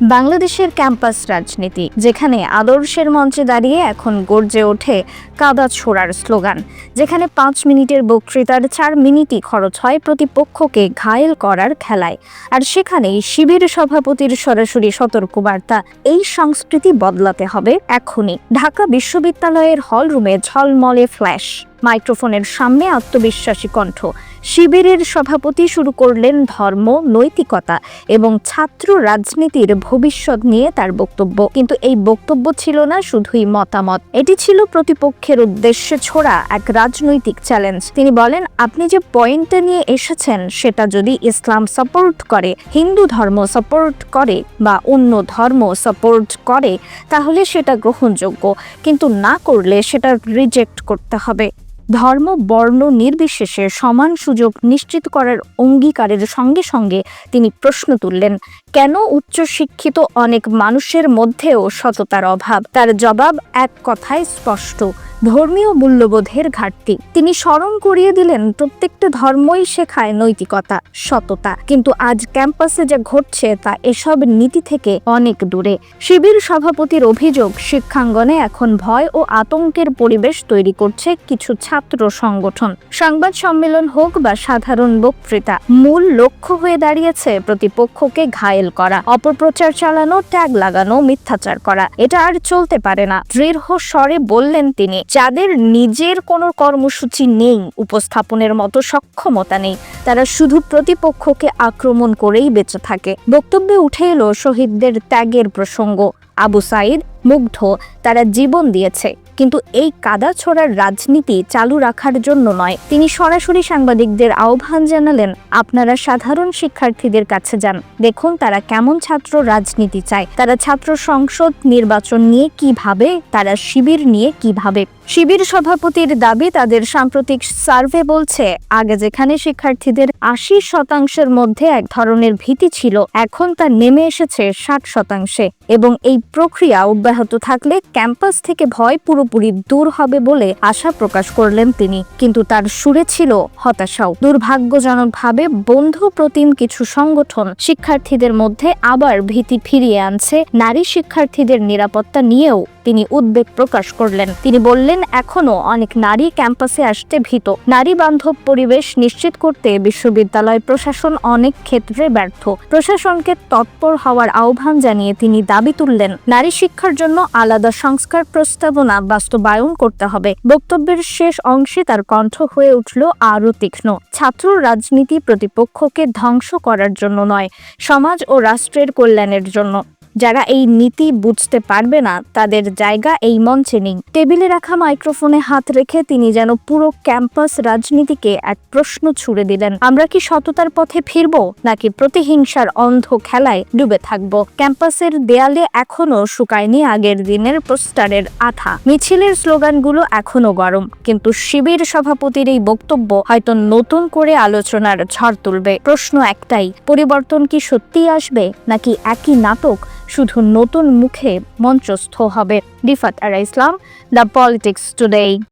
বাংলাদেশের ক্যাম্পাস রাজনীতি, যেখানে আদর্শের মঞ্চে দাঁড়িয়ে এখন গর্জে ওঠে কাদা ছোড়ার স্লোগান। যেখানে পাঁচ মিনিটের বক্তৃতার চার মিনিটই খরচ হয় প্রতিপক্ষকে ঘায়েল করার খেলায়। আর সেখানেই শিবির সভাপতির সরাসরি সতর্কবার্তা, এই সংস্কৃতি বদলাতে হবে এখনই। ঢাকা বিশ্ববিদ্যালয়ের হলরুমে ঝলমলে ফ্ল্যাশ। মাইক্রোফোনের সামনে আত্মবিশ্বাসী কণ্ঠ। শিবিরের সভাপতি শুরু করলেন ধর্ম, নৈতিকতা এবং ছাত্র রাজনীতির ভবিষ্যৎ নিয়ে তার বক্তব্য। কিন্তু এই বক্তব্য ছিল না শুধুই মতামত। এটি ছিল প্রতিপক্ষের উদ্দেশ্যে ছোড়া এক রাজনৈতিক চ্যালেঞ্জ তিনি বলেন, আপনি যে পয়েন্টটা নিয়ে এসেছেন, সেটা যদি ইসলাম সাপোর্ট করে, হিন্দু ধর্ম সাপোর্ট করে বা অন্য ধর্ম সাপোর্ট করে, তাহলে সেটা গ্রহণযোগ্য। কিন্তু না করলে সেটা রিজেক্ট করতে হবে। ধর্ম বর্ণ নির্বিশেষে সমান সুযোগ নিশ্চিত করার অঙ্গীকারের সঙ্গে সঙ্গে তিনি প্রশ্ন তুললেন। কেন উচ্চশিক্ষিত অনেক মানুষের মধ্যেও সততার অভাব? তার জবাব এক কথায় স্পষ্ট। ধর্মীয় মূল্যবোধের ঘাটতি। তিনি স্মরণ করিয়ে দিলেন, প্রত্যেকটা ধর্মই শেখায় নৈতিকতা, সততা। কিন্তু আজ ক্যাম্পাসে যা ঘটছে তা এসব নীতি থেকে অনেক দূরে। শিবির সভাপতির অভিযোগ, শিক্ষাঙ্গনে এখন ভয় ও আতঙ্কের পরিবেশ তৈরি করছে কিছু ছাত্র সংগঠন। সংবাদ সম্মেলন হোক বা সাধারণ বক্তৃতা, মূল লক্ষ্য হয়ে দাঁড়িয়েছে প্রতিপক্ষকে ঘায়েল করা। অপপ্রচার চালানো, ট্যাগ লাগানো, মিথ্যাচার করা, এটা আর চলতে পারে না। দৃঢ় স্বরে বললেন তিনি, যাদের নিজের কোনো কর্মসূচি নেই, উপস্থাপনের মতো সক্ষমতা নেই, তারা শুধু প্রতিপক্ষকে আক্রমণ করেই বেঁচে থাকে। বক্তব্যে উঠে এলো শহীদদের ত্যাগের প্রসঙ্গ। আবু সাইদ মুগ্ধ, তারা জীবন দিয়েছে। কিন্তু এই কাদা ছোড়ার রাজনীতি চালু রাখার জন্য নয়। তিনি সরাসরি সাংবাদিকদের আহ্বান জানালেন, আপনারা সাধারণ শিক্ষার্থীদের কাছে যান, দেখুন তারা কেমন ছাত্র রাজনীতি চায়। তারা ছাত্র সংসদ নির্বাচন নিয়ে কি ভাবে তারা শিবির নিয়ে কি ভাবে শিবির সভাপতির দাবি, তাদের সাম্প্রতিক সার্ভে বলছে, আগে যেখানে শিক্ষার্থীদের আশি শতাংশের মধ্যে এক ধরনের ভীতি ছিল, এখন তা নেমে এসেছে ষাট শতাংশে। এবং এই প্রক্রিয়া অব্যাহত থাকলে ক্যাম্পাস থেকে ভয় পুরোপুরি দূর হবে বলে আশা প্রকাশ করলেন তিনি। কিন্তু তার সুরে ছিল হতাশাও। দুর্ভাগ্যজনকভাবে বন্ধু প্রতিম কিছু সংগঠন শিক্ষার্থীদের মধ্যে আবার ভীতি ফিরিয়ে আনছে। নারী শিক্ষার্থীদের নিরাপত্তা নিয়েও তিনি উদ্বেগ প্রকাশ করলেন। তিনি বললেন, এখনও অনেক নারী ক্যাম্পাসে আসতে ভীত। নারী বান্ধব পরিবেশ নিশ্চিত করতে বিশ্ববিদ্যালয় প্রশাসন অনেক ক্ষেত্রে ব্যর্থ। প্রশাসনকে তৎপর হওয়ার আহ্বান জানিয়ে তিনি দাবি তুললেন, নারী শিক্ষার জন্য আলাদা সংস্কার প্রস্তাবনা বাস্তবায়ন করতে হবে। বক্তব্যের শেষ অংশে তার কণ্ঠ হয়ে উঠল আরও তীক্ষ্ণ। ছাত্র রাজনীতি প্রতিপক্ষকে ধ্বংস করার জন্য নয়, সমাজ ও রাষ্ট্রের কল্যাণের জন্য। যারা এই নীতি বুঝতে পারবে না, তাদের জায়গা এই মঞ্চে নেই। টেবিলে রাখা মাইক্রোফোনে হাত রেখে তিনি যেন পুরো ক্যাম্পাস রাজনীতিকে এক প্রশ্ন ছুড়ে দিলেন। আমরা কি সততার পথে ফিরব, নাকি প্রতিহিংসার অন্ধ খেলায় ডুবে থাকব? ক্যাম্পাসের দেয়ালে এখনও শুকায়নি আগের দিনের পোস্টারের আঠা। মিছিলের স্লোগানগুলো এখনও গরম, কিন্তু শিবির সভাপতির এই বক্তব্য হয়তো নতুন করে আলোচনার ঝড় তুলবে। প্রশ্ন একটাই, পরিবর্তন কি সত্যিই আসবে, নাকি একই নাটক শুধু নতুন মুখে মঞ্চস্থ হবে রিফাত আর ইসলাম দ্য পলিটিক্স টুডে।